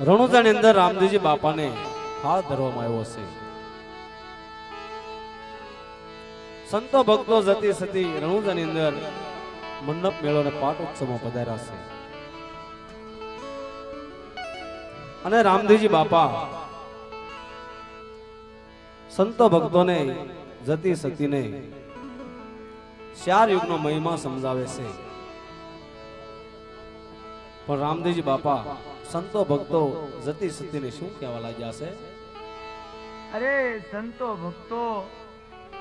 રણુજાની અંદર રામજીજી બાપાને હાથ ધરવામાં આવ્યો છે. સંતો ભક્તો જતી સતી રણુજાની અંદર મંડપ મેળો અને પાટ પધાર્યા છે. અને રામજીજી બાપા સંતો ભક્તોને જતી સતીને ચાર યુગનો મહિમા સમજાવે છે. પણ રામદેવજી બાપા, સંતો ભક્તો જતી સતીને શું કહેવા લાગ્યા છે? અરે, સંતો ભક્તો,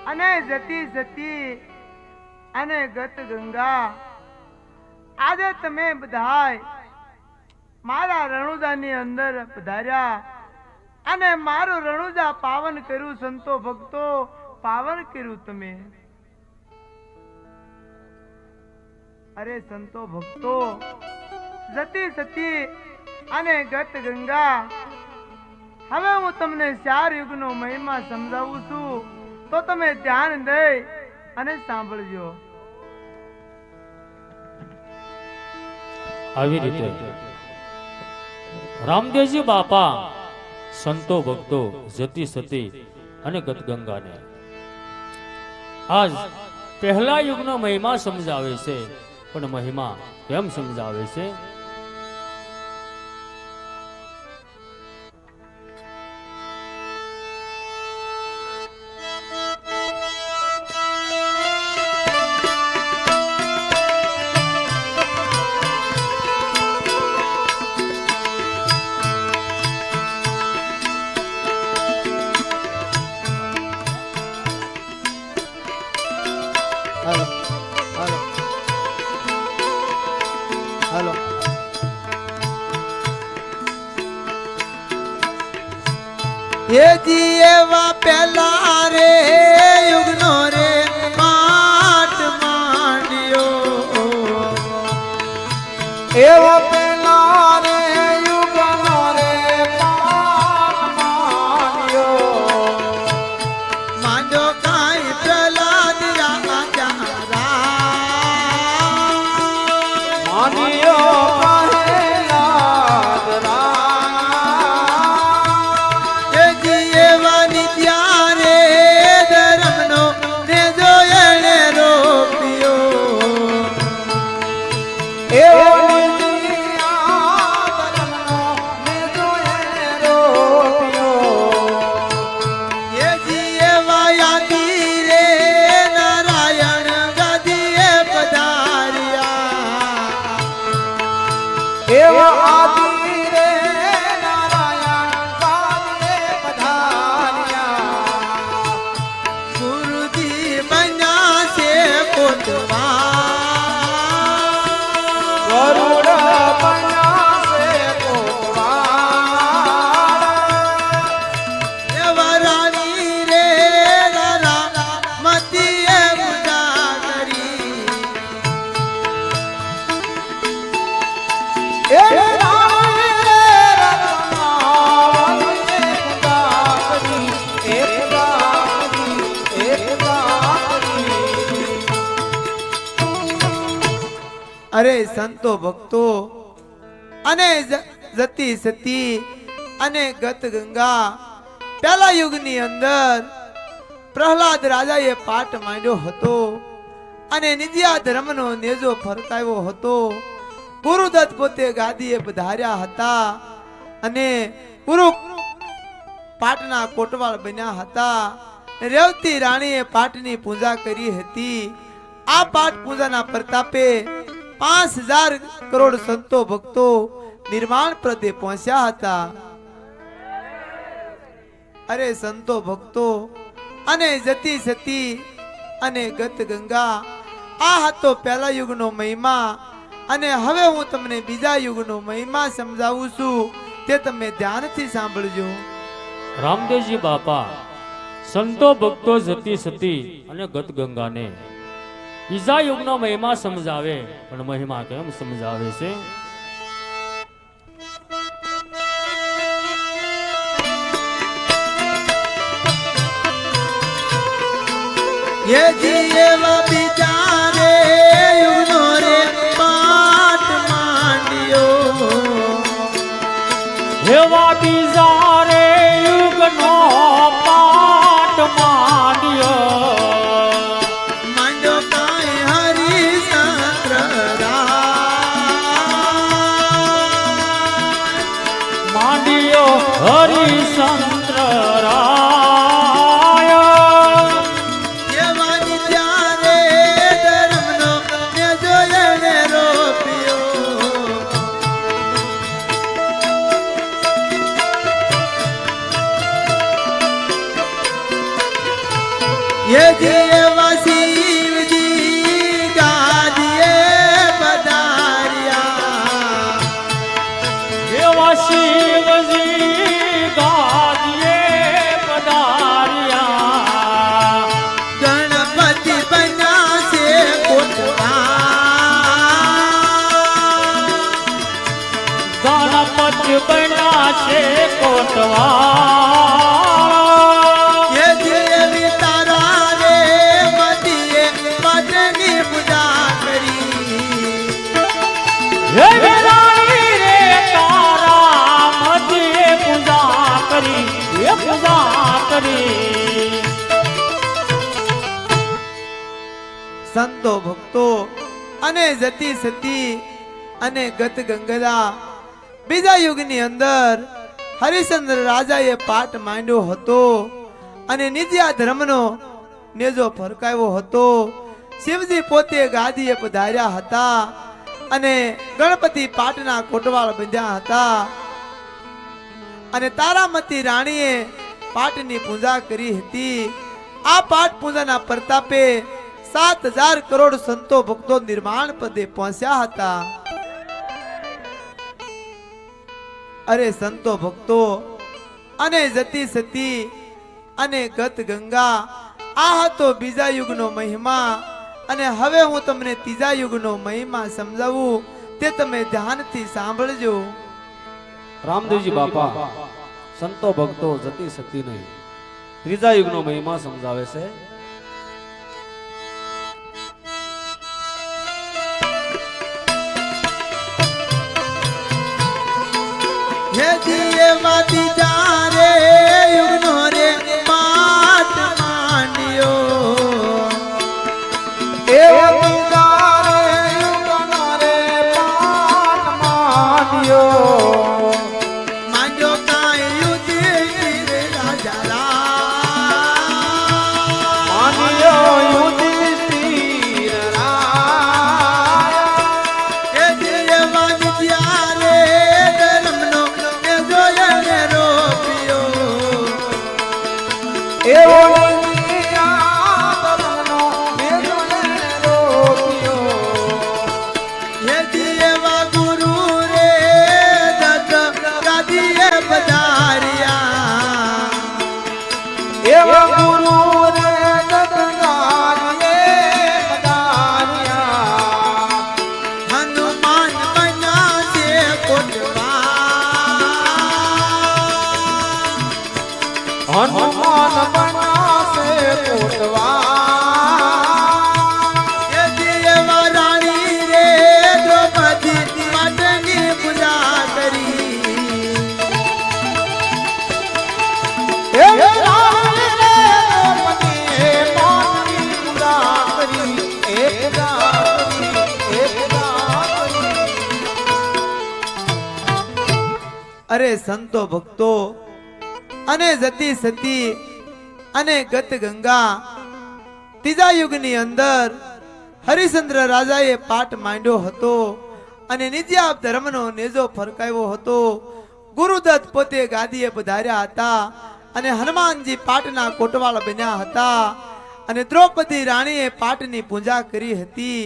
અને જતી જતી, અને ગત ગંગા, આજે તમે બધાય મારા રણુજાની અંદર પધાર્યા, અને મારું રણુજા પાવન કર્યું, સંતો ભક્તો, પાવન કર્યું તમે. અરે, સંતો ભક્તો જતી સતી અને ગત ગંગા. હવે હું તમને ચાર યુગનો મહિમા સમજાવું છું. તો તમે ધ્યાન દઈ અને સાંભળજો. આવી રીતે રામદેવજી બાપા સંતો ભક્તો જતી સતી અને ગતગંગાને આજ પહેલા યુગનો મહિમા સમજાવે છે. પણ મહિમા કેમ સમજાવે છે? હે જી એવા પેલા રે. અરે સંતો ભક્તો, અને જતી સતી, અને ગત ગંગા, પહેલા યુગની અંદર પ્રહલાદ રાજાએ પાઠ માંડ્યો હતો, અને નિદ્યા ધર્મનો નેજો ફરકાવ્યો હતો. ગુરુદત્ત પોતે ગાદીએ પધાર્યા હતા, અને ગુરુ પાટના કોટવાળ બન્યા હતા. રેવતી રાણીએ પાટની પૂજા કરી હતી. આ પાઠ પૂજાના પ્રતાપે પાંચ હજાર કરોડ સંતો ભક્તો નિર્માણ પ્રત્યે પહોંચ્યા હતા. અરે સંતો ભક્તો, અને જતી સતી અને ગત ગંગા, આ હતો પહેલા યુગનો મહિમા, અને હવે હું તમને બીજા યુગનો મહિમા સમજાવું છું, તે તમે ધ્યાનથી સાંભળજો. રામદેવજી બાપા, સંતો ભક્તો જતી સતી અને ગતગંગાને બીજા યુગનો મહિમા સમજાવે પણ મહિમા કેમ સમજાવે છે ये जीव बिचारे युगनो रे पाट માંડ્યો એવા બીજા રાય છે કોટવા. એ પૂજા કરી. પૂજા કરી એ પૂજા કરી. સંતો ભક્તો અને જતી સતી અને ગત ગંગા બીજા યુગની અંદર હરિશ્ચંદ્ર રાજાએ પાઠ માંડ્યો હતો અને નિત્યા ધર્મનો નેજો ફરકાવ્યો હતો. શિવજી પોતે ગાદીએ પધાર્યા હતા અને ગણપતિ પાટના કોટવાળ બંધ્યા હતા. અને તારામતી રાણીએ પાટની પૂજા કરી હતી. આ પાઠ પૂજાના પ્રતાપે સાત હજાર કરોડ સંતો ભક્તો નિર્માણ પદે પહોંચ્યા હતા. અરે સંતો ભક્તો, અને જતી સતી, અને ગત ગંગા, આ હતો બીજા યુગનો મહિમા, અને હવે હું તમને ત્રીજા યુગનો મહિમા સમજાવું, તે તમે ધ્યાનથી સાંભળજો. રામદેવજી બાપા, સંતો ભક્તો જતી સતી નહીં. ત્રીજા યુગનો મહિમા સમજાવે છે. মাতি અરે સંતો ભક્તો, અને જતી સતી, અને ગત ગંગા, ત્રીજા યુગની અંદર હરિશ્ચંદ્ર રાજાએ પાઠ માંડ્યો હતો અને નિત્યાપ ધર્મનો નેજો ફરકાવ્યો હતો. ગુરુદત્ત પોતે ગાદીએ પધાર્યા હતા અને હનુમાનજી પાટના કોટવાળ બન્યા હતા અને દ્રૌપદી રાણીએ પાટની પૂજા કરી હતી.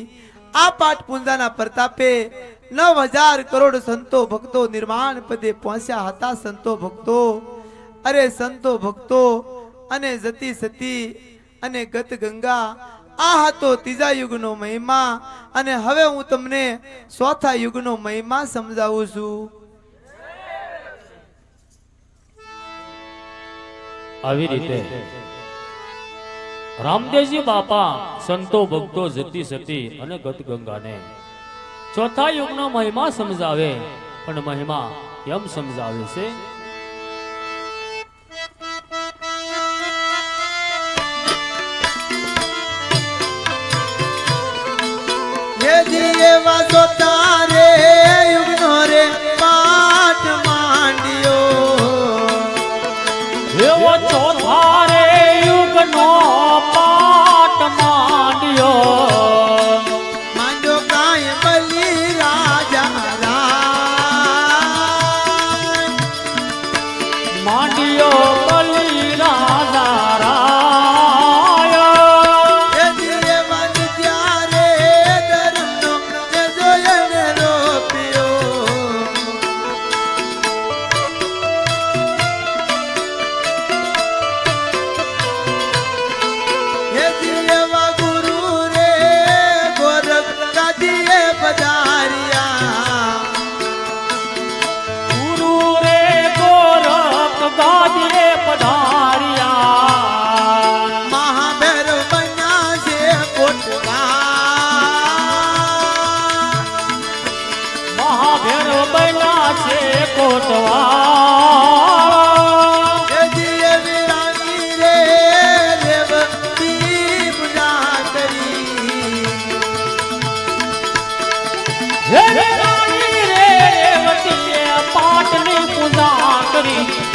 આ પાઠ પૂજાના પ્રતાપે નવ હજાર કરોડ સંતો ભક્તો નિર્માણ પદે પહોંચ્યા હતા સંતો ભક્તો. અરે સંતો ભક્તો, અને જતી સતી, અને ગત ગંગા, આ હતો ત્રીજા યુગનો મહિમા. અને હવે હું તમને ચોથા યુગનો મહિમા સમજાવું છું. આવી રીતે રામદેવજી બાપા સંતો ભક્તો જતી સતી અને ગત ગંગાને ચોથા યુગનો મહિમા સમજાવે. પણ મહિમા એમ સમજાવે છે?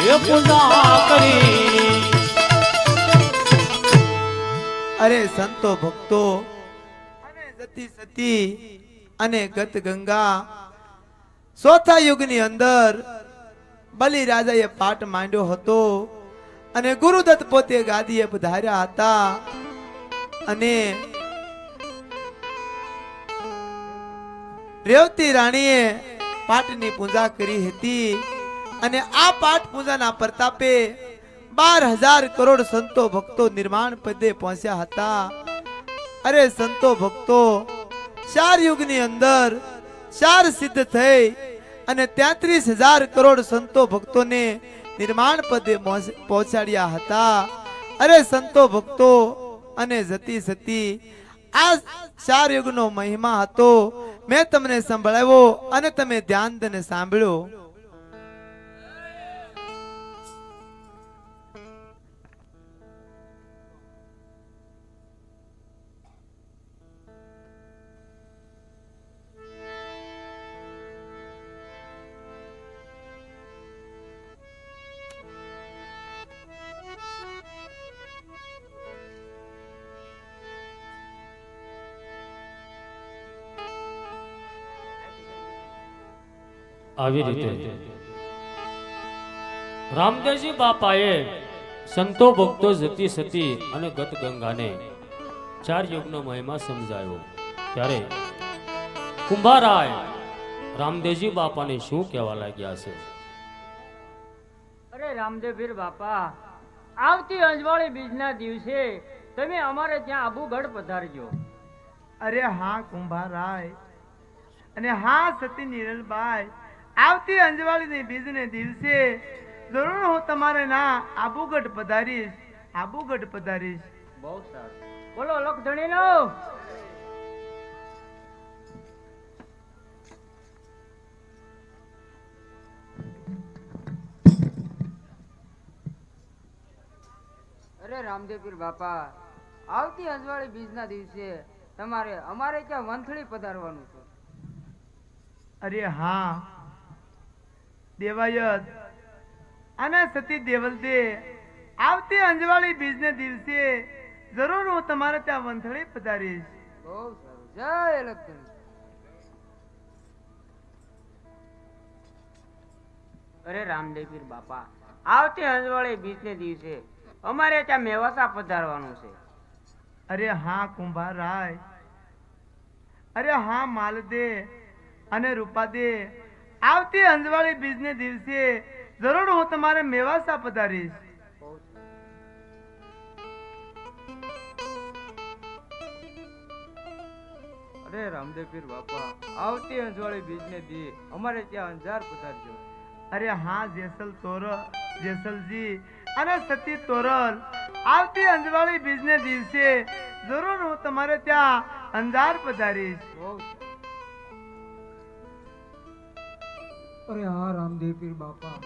એ અરે સંતો ભક્તો, અને જતી સતી, અને ગત ગંગા, ચોથા યુગની અંદર બલિ રાજાએ પાટ માંડ્યો હતો અને ગુરુદત્ત પોતે ગાદીએ પધાર્યા હતા અને રેવતી રાણીએ પાટની પૂજા કરી હતી. અને આ પાઠ પૂજાના પ્રતાપે બાર હજાર કરોડ સંતો ભક્તો નિર્માણ પદે પહોંચ્યા હતા. અરે સંતો ભક્તો, ચાર યુગની અંદર ચાર સિદ્ધ થઈ અને તેત્રીસ હજાર કરોડ સંતો ભક્તોને નિર્માણ પદે પહોંચાડ્યા હતા. અરે સંતો ભક્તો અને જતી સતી આ ચાર યુગનો મહિમા હતો. મેં તમને સંભળાવ્યો અને તમે ધ્યાન સાંભળ્યો. આવી રીતે. રામદેવજી બાપાએ સંતો ભક્તો જતી સતી અને ગત ગંગાને ચાર યુગનો મહિમા સમજાયો. ત્યારે કુંભારાય રામદેવજી બાપાને શું કહેવા લાગ્યા છે? અરે રામદેવપીર બાપા આવતી અંજવાળી બીજના દિવસે તમે અમારે ત્યાં આબુગઢ પધારજો. અરે હા કુંભારાય અને હા સતી નિરલબાઈ આવતી અંજવાળીની બીજને દિવસે જરૂર હું તમારે ના આબુગઢ પધારીશ આબુગઢ પધારીશ. બહુ સારું. બોલો લખધણી નો અરે રામદેવપીર બાપા આવતી અજવાળી બીજના દિવસે તમારે અમારે ત્યાં વંથળી પધારવાનું છે? અરે હા દેવાયત. અને સતી દેવલદે આવતી અંજવાળી બીજને દિવસે જરૂર હું તમારે ત્યાં વંથળી પધારીશ. બહુ સારું. જય લખધણી અરે રામદેવપીર બાપા આવતી અંજવાળી બીજને દિવસે અમારે ત્યાં મેવાસા પધારવાનું છે. અરે હા કુંભારાય અરે હા માલદે અને રૂપાદે આવતી અંજવાળી બીજને દિવસે જરૂર હું તમારે મેવાસા પધારીશ. અરે રામદેવપીર બાપા આવતી અંજવાળી બીજને દી અમારે ત્યાં અંજાર પધારજો. અરે હા જેસલ તોરલ જેસલજી અને સતી તોરલ આવતી અંજવાળી બીજને દિવસે જરૂર હું તમારે ત્યાં અંજાર પધારીશ. અરે હા રામદેવ પીર બાપા.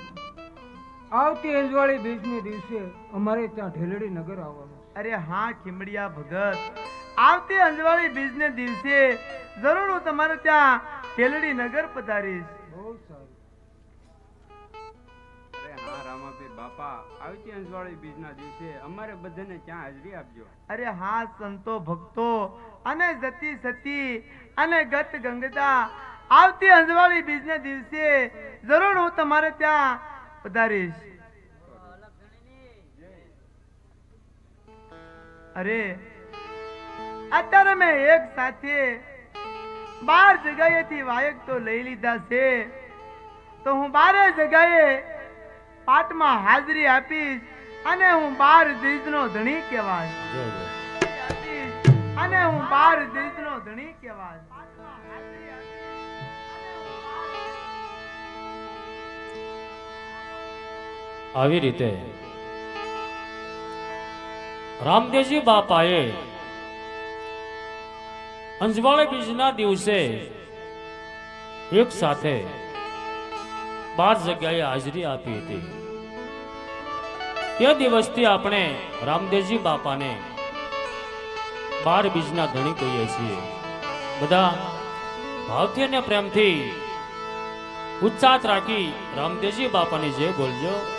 આવતી અંજવાળી બીજને દિવસે અમારે ત્યાં ઢેલડી નગર આવવાનું. અરે હા ખીમડિયા ભગત. આવતી અંજવાળી બીજને દિવસે જરૂર હું તમારે ત્યાં ઢેલડી નગર પધારીશ. બહુ સારું. અરે હા રામાપીર બાપા. આવતી અંજવાળી બીજના દિવસે અમારે બધાને ત્યાં હાજરી આપજો. અરે હા સંતો ભક્તો અને જતી સતી અને ગત ગંગતા આવતી અંજવાળી બીજને દિવસે જરૂર હું તમારે ત્યાં પધારીશ. અરે અત્યારે મેં એક સાથે બાર જગ્યાએથી વાયક તો લઈ લીધા છે. તો હું બારે જગ્યાએ પાઠમાં હાજરી આપીશ અને હું બાર દીજનો ધણી કહેવાય અને હું બાર દેશનો ધણી કહેવાય આવી રીતે રામદેવજી બાપાએ અંજવાળે બીજના દિવસે એક સાથે બાર જગ્યાએ હાજરી આપી હતી. તે દિવસથી આપણે રામદેવજી બાપાને બાર બીજના ધણી કહીએ છીએ. બધા ભાવથી અને પ્રેમથી ઉચ્ચાત રાખી રામદેવજી બાપાની જય બોલજો.